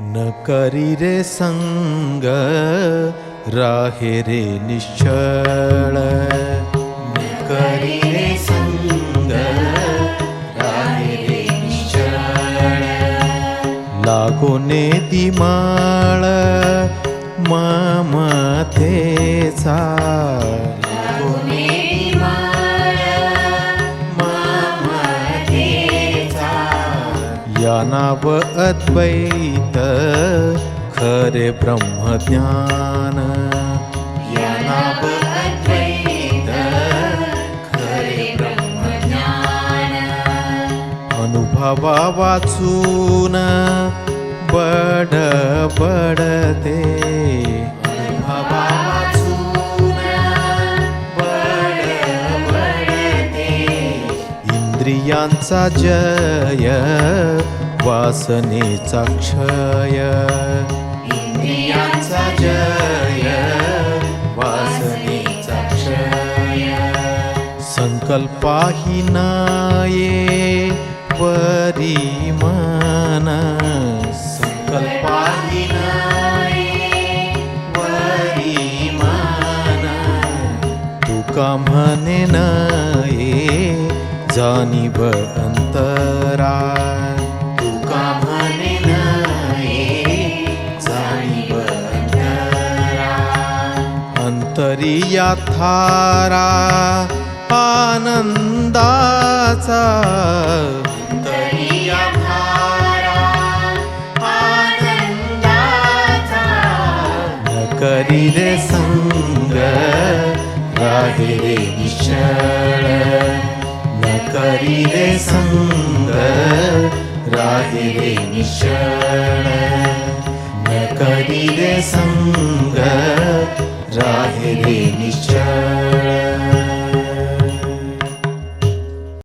न करी रे संग राहे रे निश्चळ। न करी रे संग राहे रे निश्चळ। लागोने दिमाळ ममतेचा। लागोने या नाव अद्वैत खरे ब्रह्मज्ञान. या नाव अद्वैत खरे ब्रह्मज्ञान. अनुभवा वाचून इंद्रियांचा जय वासनेचा क्षय. इंद्रियांचा जय वासनेचा क्षय. संकल्पाही नाये वरी मन संकल्पाही नाये वरी मन तुका म्हणे नये जाणीव अंतरा तुका म्हणे नये जाणीव अंतरा अंतरिया थारा आनंदाचा. अंतरिया थारा आनंदाचा. करी रे संग राहे रे निश्चळ न करी रे संग राहे रे निश्चळ न करी रे संग राहे रे